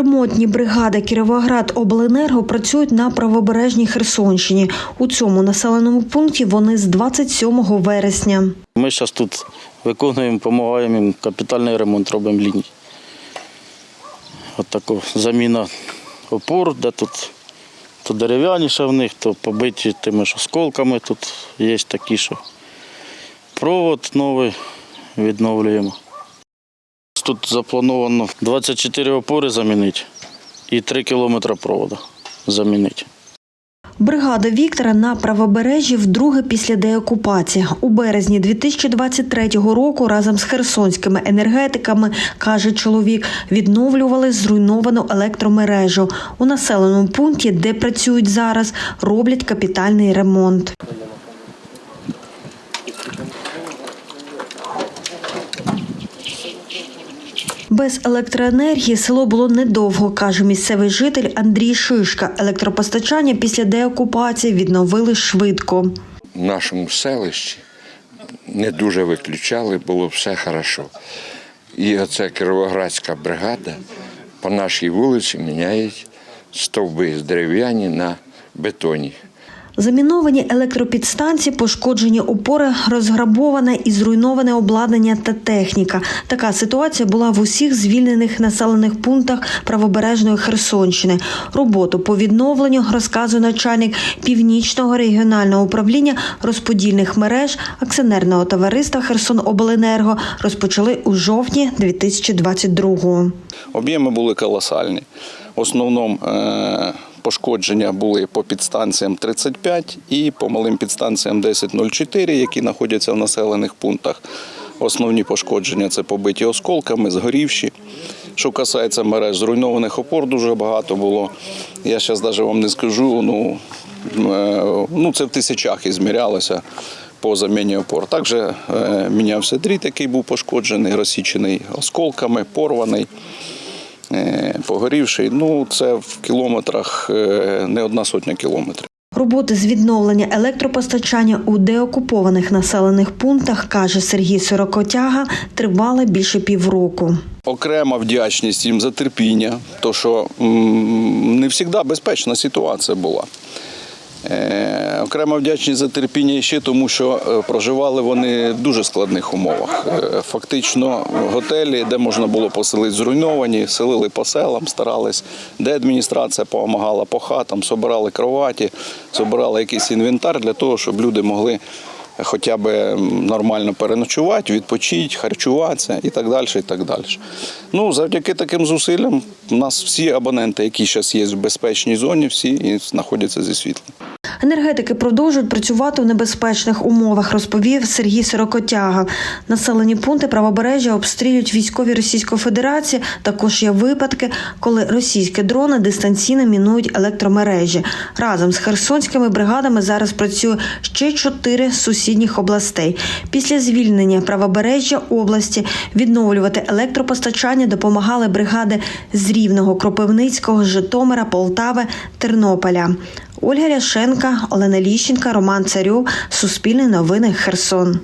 Ремонтні бригади Кіровоград Обленерго працюють на правобережній Херсонщині. У цьому населеному пункті вони з 27 вересня. Ми зараз тут виконуємо, допомагаємо їм капітальний ремонт робимо ліній. От заміна опор, де тут то дерев'яніше в них, то побиті тими ж осколками. Тут є такі, що провод новий відновлюємо. Тут заплановано 24 опори замінити і 3 кілометри проводу замінити. Бригада Віктора на правобережжі вдруге після деокупації. У березні 2023 року разом з херсонськими енергетиками, каже чоловік, відновлювали зруйновану електромережу. У населеному пункті, де працюють зараз, роблять капітальний ремонт. Без електроенергії село було недовго, каже місцевий житель Андрій Шишка. Електропостачання після деокупації відновили швидко. в нашому селищі не дуже виключали, було все хорошо. І оця Кіровоградська бригада по нашій вулиці міняють стовби з дерев'яні на бетоні. Заміновані електропідстанції, пошкоджені опори, розграбоване і зруйноване обладнання та техніка. Така ситуація була в усіх звільнених населених пунктах правобережної Херсонщини. Роботу по відновленню, розказує начальник північного регіонального управління розподільних мереж акціонерного товариства Херсонобленерго розпочали у жовтні 2022-го. Об'єми були колосальні. В основному е, пошкодження були по підстанціям 35 і по малим підстанціям 1004, які знаходяться в населених пунктах. Основні пошкодження це побиті осколками, згорівші. Що касається мереж, зруйнованих опор дуже багато було. Я зараз навіть вам не скажу, ну, е, ну це в тисячах і змірялося по заміні опор. Також е, мінявся дріт, який був пошкоджений, розсічений осколками, порваний. Е, погорівший. Ну, це в кілометрах е, не одна сотня кілометрів. Роботи з відновлення електропостачання у деокупованих населених пунктах, каже Сергій Сорокотяга, тривали більше півроку. Окрема вдячність їм за терпіння, то що не завжди безпечна ситуація була. Е, вдячні за терпіння іще, тому, що е, проживали вони в дуже складних умовах. Е, фактично, готелі, де можна було поселити, зруйновані, селили по селам, старались, де адміністрація допомагала по хатам, собирали кроваті, собирали якийсь інвентар для того, щоб люди могли хоча б нормально переночувати, відпочити, харчуватися і так далі. І так далі. Ну, завдяки таким зусиллям у нас всі абоненти, які зараз є в безпечній зоні, всі знаходяться зі світлом. Енергетики продовжують працювати у небезпечних умовах, розповів Сергій Сорокотяга. Населені пункти правобережжя обстрілюють військові Російської Федерації. Також є випадки, коли російські дрони дистанційно мінують електромережі. Разом з херсонськими бригадами зараз працює ще чотири сусідніх областей. Після звільнення правобережжя області відновлювати електропостачання допомагали бригади з Рівного, Кропивницького, Житомира, Полтави, Тернополя. Ольга Ряшенка, Олена Ліщенка, Роман Царьов. Суспільне новини. Херсон.